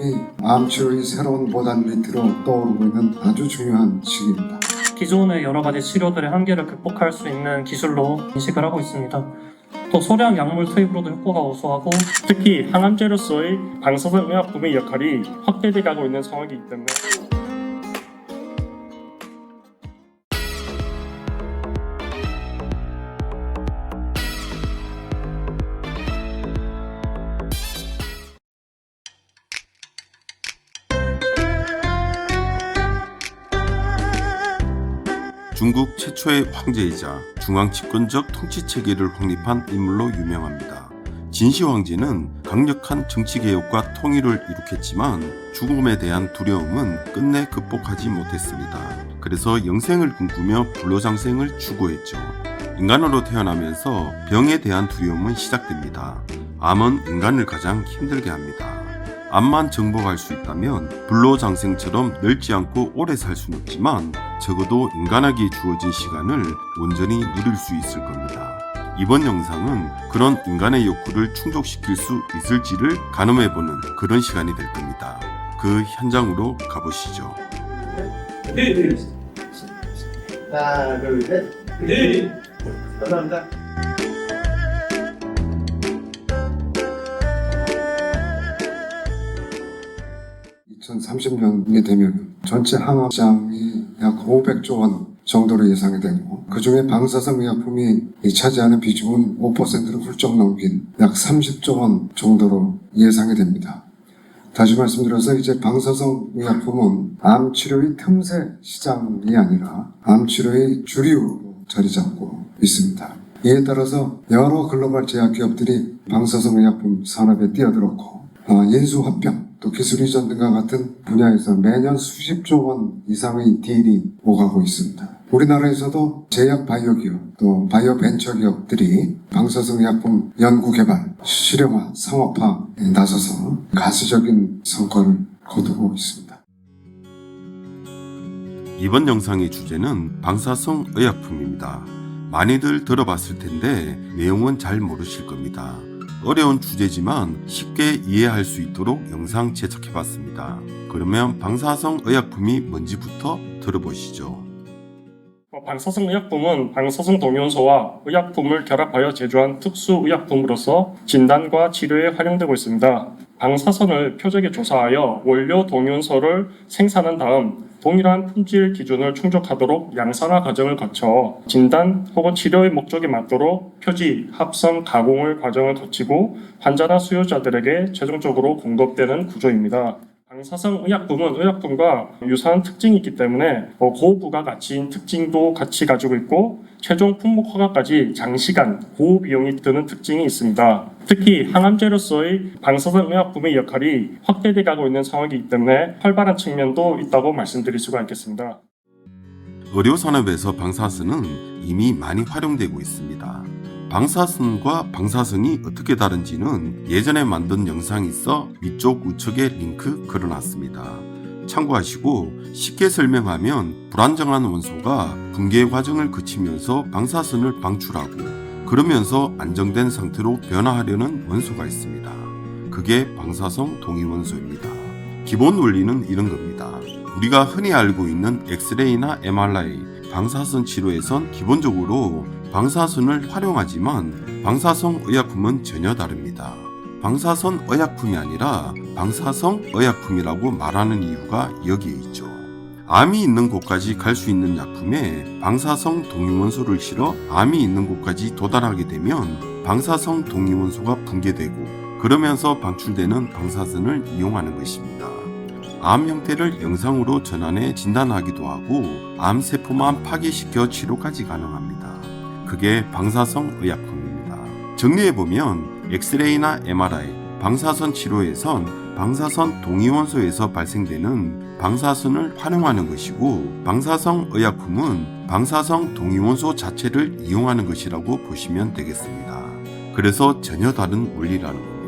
의약품이 암 치료의 새로운 모달리티로 떠오르고 있는 아주 중요한 시기입니다. 기존의 여러 가지 치료들의 한계를 극복할 수 있는 기술로 인식을 하고 있습니다. 또 소량 약물 투입으로도 효과가 우수하고 특히 항암제로서의 방사선 의약품의 역할이 확대돼 가고 있는 상황이기 때문에 중국 최초의 황제이자 중앙 집권적 통치 체계를 확립한 인물로 유명합니다. 진시 황제는 강력한 정치 개혁과 통일을 이룩했지만 죽음에 대한 두려움은 끝내 극복하지 못했습니다. 그래서 영생을 꿈꾸며 불로장생을 추구했죠. 인간으로 태어나면서 병에 대한 두려움은 시작됩니다. 암은 인간을 가장 힘들게 합니다. 암만 정복할 수 있다면 불로장생처럼 늙지 않고 오래 살 수는 없지만 적어도 인간에게 주어진 시간을 온전히 누릴 수 있을 겁니다. 이번 영상은 그런 인간의 욕구를 충족시킬 수 있을지를 가늠해보는 그런 시간이 될 겁니다. 그 현장으로 가보시죠. 하나, 둘, 셋. 네. 감사합니다. 2030년이 되면 전체 항암장이 약 500조 원 정도로 예상이 되고 그 중에 방사성 의약품이 이 차지하는 비중은 5%를 훌쩍 넘긴 약 30조 원 정도로 예상이 됩니다. 다시 말씀드려서 이제 방사성 의약품은 암 치료의 틈새 시장이 아니라 암 치료의 주류로 자리 잡고 있습니다. 이에 따라서 여러 글로벌 제약 기업들이 방사성 의약품 산업에 뛰어들었고 어, 인수합병 또 기술 이전 등과 같은 분야에서 매년 수십조 원 이상의 딜이 오가고 있습니다. 우리나라에서도 제약 바이오 기업 또 바이오 벤처 기업들이 방사성 의약품 연구 개발, 실용화, 상업화에 나서서 가시적인 성과를 거두고 있습니다. 이번 영상의 주제는 방사성 의약품입니다. 많이들 들어봤을 텐데 내용은 잘 모르실 겁니다. 어려운 주제지만 쉽게 이해할 수 있도록 영상 제작해봤습니다. 그러면 방사성 의약품이 뭔지부터 들어보시죠. 어, 방사성 의약품은 방사성 동위원소와 의약품을 결합하여 제조한 특수 의약품으로서 진단과 치료에 활용되고 있습니다. 방사선을 표적에 조사하여 원료 동위원소를 생산한 다음 동일한 품질 기준을 충족하도록 양산화 과정을 거쳐 진단 혹은 치료의 목적에 맞도록 표지, 합성, 가공을 과정을 거치고 환자나 수요자들에게 최종적으로 공급되는 구조입니다. 방사성 의약품은 의약품과 유사한 특징이 있기 때문에 어, 고부가 가치인 특징도 같이 가지고 있고 최종 품목 허가까지 장시간 고비용이 드는 특징이 있습니다. 특히 항암제로서의 방사성 의약품의 역할이 확대돼 가고 있는 상황이기 때문에 활발한 측면도 있다고 말씀드릴 수가 있겠습니다. 의료 산업에서 방사선은 이미 많이 활용되고 있습니다. 방사선과 방사선이 어떻게 다른지는 예전에 만든 영상이 있어 위쪽 우측에 링크 걸어놨습니다. 참고하시고 쉽게 설명하면 불안정한 원소가 붕괴 과정을 거치면서 방사선을 방출하고 그러면서 안정된 상태로 변화하려는 원소가 있습니다. 그게 방사성 동위원소입니다. 기본 원리는 이런 겁니다. 우리가 흔히 알고 있는 엑스레이나 MRI, 방사선 치료에선 기본적으로 방사선을 활용하지만 방사성 의약품은 전혀 다릅니다. 방사선 의약품이 아니라 방사성 의약품이라고 말하는 이유가 여기에 있죠. 암이 있는 곳까지 갈 수 있는 약품에 방사성 동위원소를 실어 암이 있는 곳까지 도달하게 되면 방사성 동위원소가 붕괴되고 그러면서 방출되는 방사선을 이용하는 것입니다. 암 형태를 영상으로 전환해 진단하기도 하고 암 세포만 파괴시켜 치료까지 가능합니다. 그게 방사성 의약품입니다. 정리해 보면 엑스레이나 MRI, 방사선 치료에선 방사선 동위원소에서 발생되는 방사선을 활용하는 것이고 방사성 의약품은 방사성 동위원소 자체를 이용하는 것이라고 보시면 되겠습니다. 그래서 전혀 다른 원리라는 겁니다.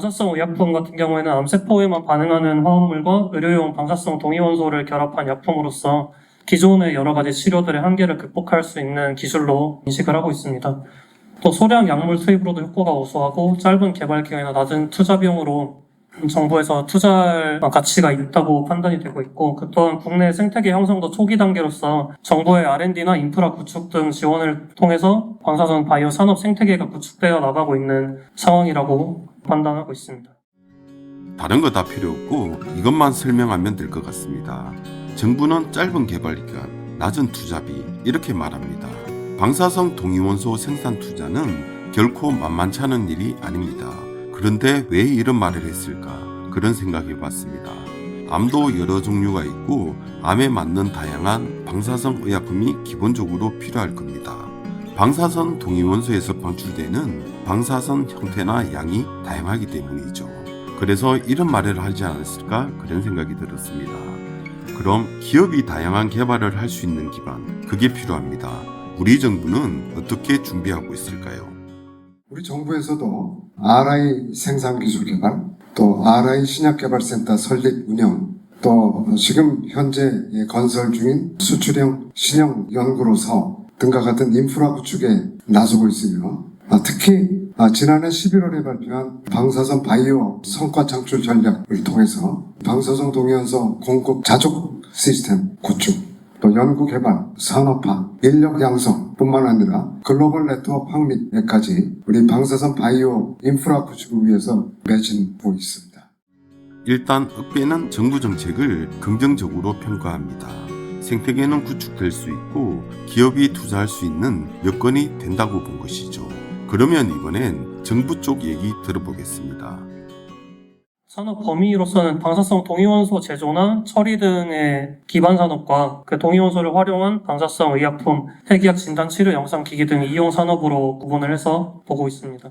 방사성 의약품 같은 경우에는 암세포에만 반응하는 화합물과 의료용 방사성 동위원소를 결합한 약품으로서 기존의 여러 가지 치료들의 한계를 극복할 수 있는 기술로 인식을 하고 있습니다. 또 소량 약물 투입으로도 효과가 우수하고 짧은 개발 기간이나 낮은 투자 비용으로 정부에서 투자할 가치가 있다고 판단이 되고 있고 그 또한 국내 생태계 형성도 초기 단계로서 정부의 R&D나 인프라 구축 등 지원을 통해서 방사선 바이오 산업 생태계가 구축되어 나가고 있는 상황이라고 판단하고 있습니다. 다른 거 다 필요 없고 이것만 설명하면 될 것 같습니다. 정부는 짧은 개발 기간, 낮은 투자비 이렇게 말합니다. 방사성 동위원소 생산 투자는 결코 만만치 않은 일이 아닙니다. 그런데 왜 이런 말을 했을까? 그런 생각해 봤습니다. 암도 여러 종류가 있고 암에 맞는 다양한 방사성 의약품이 기본적으로 필요할 겁니다. 방사선 동위원소에서 방출되는 방사선 형태나 양이 다양하기 때문이죠. 그래서 이런 말을 하지 않았을까 그런 생각이 들었습니다. 그럼 기업이 다양한 개발을 할 수 있는 기반, 그게 필요합니다. 우리 정부는 어떻게 준비하고 있을까요? 우리 정부에서도 RI 생산 기술 개발, 또 RI 신약 개발 센터 설립 운영, 또 지금 현재 건설 중인 수출형 신형 연구로 사업 등과 같은 인프라 구축에 나서고 있으며 아, 특히 아, 지난해 11월에 발표한 방사선 바이오 성과 창출 전략을 통해서 방사선 동위원소 공급 자족 시스템 구축 또 연구 개발, 산업화, 인력 양성 뿐만 아니라 글로벌 네트워크 확립에까지 우리 방사선 바이오 인프라 구축을 위해서 매진하고 있습니다. 일단 억배는 정부 정책을 긍정적으로 평가합니다. 생태계는 구축될 수 있고 기업이 투자할 수 있는 여건이 된다고 본 것이죠. 그러면 이번엔 정부 쪽 얘기 들어보겠습니다. 산업 범위로서는 방사성 동위원소 제조나 처리 등의 기반 산업과 그 동위원소를 활용한 방사성 의약품, 핵의학 진단 치료 영상 기기 등 이용 산업으로 구분을 해서 보고 있습니다.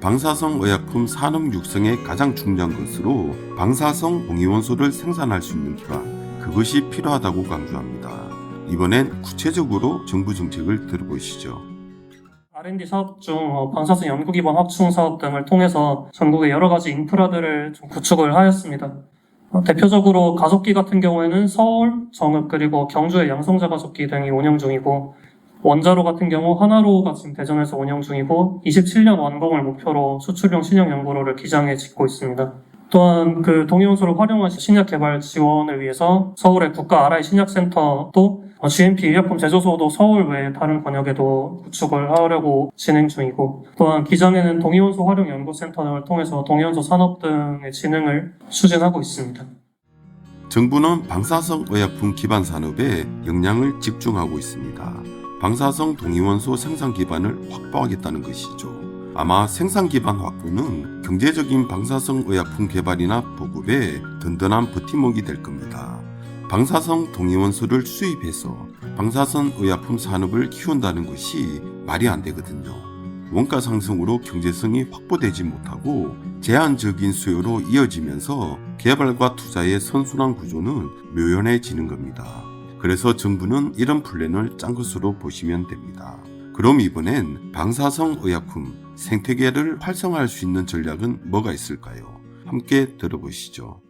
방사성 의약품 산업 육성의 가장 중요한 것으로 방사성 동위원소를 생산할 수 있는 기반, 그것이 필요하다고 강조합니다. 이번엔 구체적으로 정부 정책을 들어보시죠. R&D 사업 중 어, 방사선 연구 기반 확충 사업 등을 통해서 전국의 여러 가지 인프라들을 좀 구축을 하였습니다. 어, 대표적으로 가속기 같은 경우에는 서울, 정읍 그리고 경주의 양성자 가속기 등이 운영 중이고 원자로 같은 경우 하나로가 지금 대전에서 운영 중이고 27년 완공을 목표로 수출용 신형 연구로를 기장에 짓고 있습니다. 또한 그 동위원소를 활용한 신약 개발 지원을 위해서 서울의 국가 RI 신약센터도 어, GMP 의약품 제조소도 서울 외 다른 권역에도 구축을 하려고 진행 중이고 또한 기장에는 동위원소 활용 연구센터를 통해서 동위원소 산업 등의 진행을 추진하고 있습니다. 정부는 방사성 의약품 기반 산업에 역량을 집중하고 있습니다. 방사성 동위원소 생산 기반을 확보하겠다는 것이죠. 아마 생산 기반 확보는 경제적인 방사성 의약품 개발이나 보급에 든든한 버팀목이 될 겁니다. 방사성 동위원소를 수입해서 방사선 의약품 산업을 키운다는 것이 말이 안 되거든요. 원가 상승으로 경제성이 확보되지 못하고 제한적인 수요로 이어지면서 개발과 투자의 선순환 구조는 묘연해지는 겁니다. 그래서 정부는 이런 플랜을 짠 것으로 보시면 됩니다. 그럼 이번엔 방사성 의약품 생태계를 활성화할 수 있는 전략은 뭐가 있을까요? 함께 들어보시죠.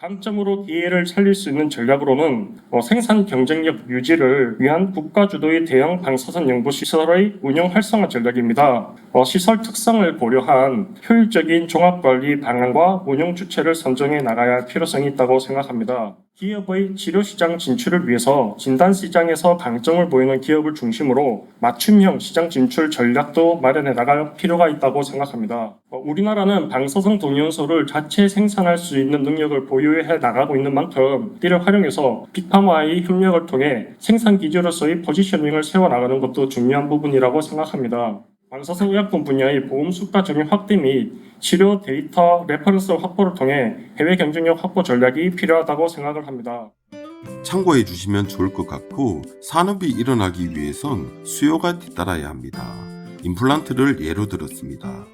강점으로 기회를 살릴 수 있는 전략으로는 어, 생산 경쟁력 유지를 위한 국가 주도의 대형 방사선 연구 시설의 운영 활성화 전략입니다. 어, 시설 특성을 고려한 효율적인 종합 관리 방안과 운영 주체를 선정해 나가야 할 필요성이 있다고 생각합니다. 기업의 치료 시장 진출을 위해서 진단 시장에서 강점을 보이는 기업을 중심으로 맞춤형 시장 진출 전략도 마련해 나갈 필요가 있다고 생각합니다. 어, 우리나라는 방사성 동위원소를 자체 생산할 수 있는 능력을 보유해 나가고 있는 만큼 이를 활용해서 빅파마의 협력을 통해 생산 기지로서의 포지셔닝을 세워 나가는 것도 중요한 부분이라고 생각합니다. 방사성 의약품 분야의 보험 수가 적용 확대 및 치료 데이터 레퍼런스 확보를 통해 해외 경쟁력 확보 전략이 필요하다고 생각을 합니다. 참고해 주시면 좋을 것 같고 산업이 일어나기 위해선 수요가 뒤따라야 합니다. 임플란트를 예로 들었습니다.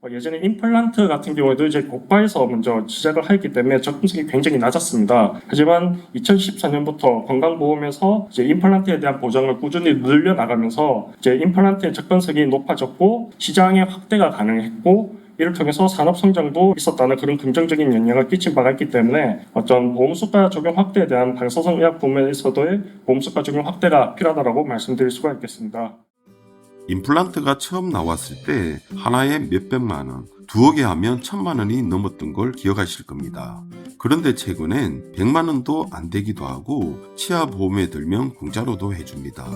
어, 예전에 임플란트 같은 경우에도 이제 고가에서 먼저 시작을 했기 때문에 접근성이 굉장히 낮았습니다. 하지만 2014년부터 건강보험에서 이제 임플란트에 대한 보장을 꾸준히 늘려 나가면서 이제 임플란트의 접근성이 높아졌고 시장의 확대가 가능했고 이를 통해서 산업 성장도 있었다는 그런 긍정적인 영향을 끼친 바가 있기 때문에 어떤 보험수가 적용 확대에 대한 방사성 의약품에서도의 보험수가 적용 확대가 필요하다고 말씀드릴 수가 있겠습니다. 임플란트가 처음 나왔을 때 하나에 몇백만 원, 개 하면 천만 원이 넘었던 걸 기억하실 겁니다. 그런데 최근엔 100만 원도 안 되기도 하고 치아 보험에 들면 공짜로도 해줍니다.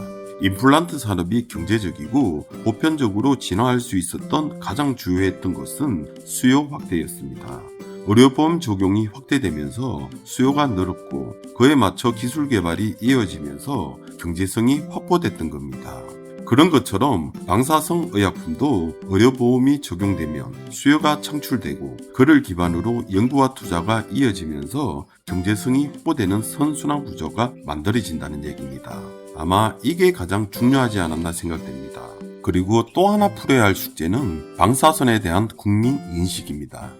임플란트 산업이 경제적이고 보편적으로 진화할 수 있었던 가장 주요했던 것은 수요 확대였습니다. 의료보험 적용이 확대되면서 수요가 늘었고 그에 맞춰 기술 개발이 이어지면서 경제성이 확보됐던 겁니다. 그런 것처럼 방사성 의약품도 의료보험이 적용되면 수요가 창출되고 그를 기반으로 연구와 투자가 이어지면서 경제성이 확보되는 선순환 구조가 만들어진다는 얘기입니다. 아마 이게 가장 중요하지 않았나 생각됩니다. 그리고 또 하나 풀어야 할 숙제는 방사선에 대한 국민 인식입니다.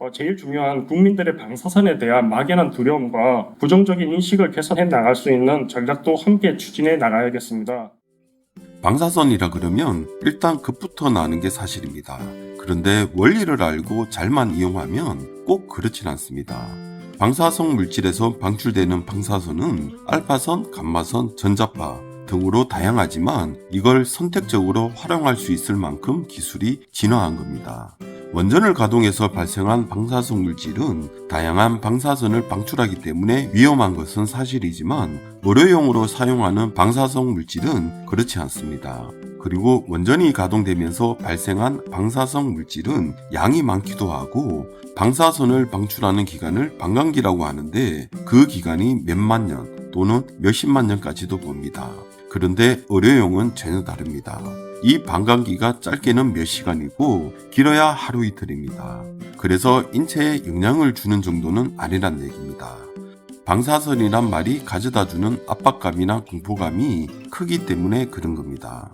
어, 제일 중요한 국민들의 방사선에 대한 막연한 두려움과 부정적인 인식을 개선해 나갈 수 있는 전략도 함께 추진해 나가야겠습니다. 방사선이라 그러면 일단 급부터 나는 게 사실입니다. 그런데 원리를 알고 잘만 이용하면 꼭 그렇진 않습니다. 방사성 물질에서 방출되는 방사선은 알파선, 감마선, 전자파 등으로 다양하지만 이걸 선택적으로 활용할 수 있을 만큼 기술이 진화한 겁니다. 원전을 가동해서 발생한 방사성 물질은 다양한 방사선을 방출하기 때문에 위험한 것은 사실이지만 의료용으로 사용하는 방사성 물질은 그렇지 않습니다. 그리고 원전이 가동되면서 발생한 방사성 물질은 양이 많기도 하고 방사선을 방출하는 기간을 방광기라고 하는데 그 기간이 몇만 년 또는 몇십만 년까지도 봅니다. 그런데 의료용은 전혀 다릅니다. 이 방광기가 짧게는 몇 시간이고 길어야 하루 이틀입니다. 그래서 인체에 영향을 주는 정도는 아니란 얘기입니다. 방사선이란 말이 가져다 주는 압박감이나 공포감이 크기 때문에 그런 겁니다.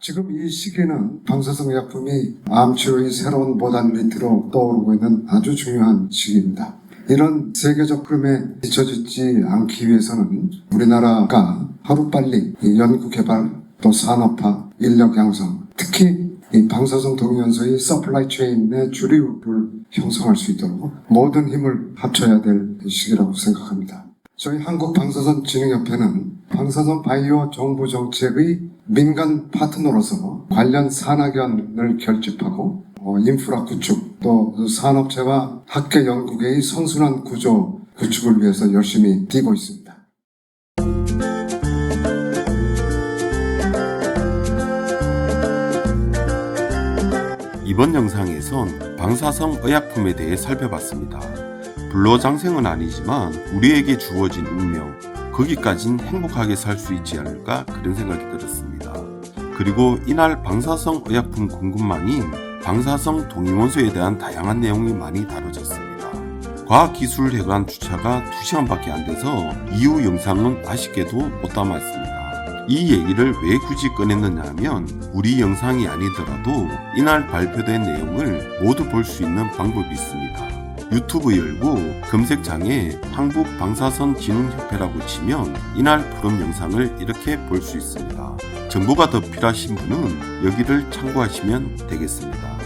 지금 이 시기는 방사성 약품이 암 치료의 새로운 모달리티로 떠오르고 있는 아주 중요한 시기입니다. 이런 세계적 흐름에 뒤처지지 않기 위해서는 우리나라가 하루빨리 이 연구 개발 또 산업화, 인력 양성, 특히 이 방사성 동위원소의 서플라이 체인의 주류를 형성할 수 있도록 모든 힘을 합쳐야 될 시기라고 생각합니다. 저희 한국방사선진흥협회는 방사선 바이오 정부 정책의 민간 파트너로서 관련 산학연을 결집하고 어, 인프라 구축 또 산업체와 학계 연구계의 선순환 구조 구축을 위해서 열심히 뛰고 있습니다. 이번 영상에선 방사성 의약품에 대해 살펴봤습니다. 불로장생은 아니지만 우리에게 주어진 운명, 거기까진 행복하게 살 수 있지 않을까 그런 생각이 들었습니다. 그리고 이날 방사성 의약품 공급망인 방사성 동위원소에 대한 다양한 내용이 많이 다뤄졌습니다. 과학기술회관 주차가 2시간밖에 안 돼서 이후 영상은 아쉽게도 못 담았습니다. 이 얘기를 왜 굳이 꺼냈느냐 하면 우리 영상이 아니더라도 이날 발표된 내용을 모두 볼 수 있는 방법이 있습니다. 유튜브 열고 검색창에 한국 방사선 진흥협회라고 치면 이날 프롬 영상을 이렇게 볼 수 있습니다. 정보가 더 필요하신 분은 여기를 참고하시면 되겠습니다.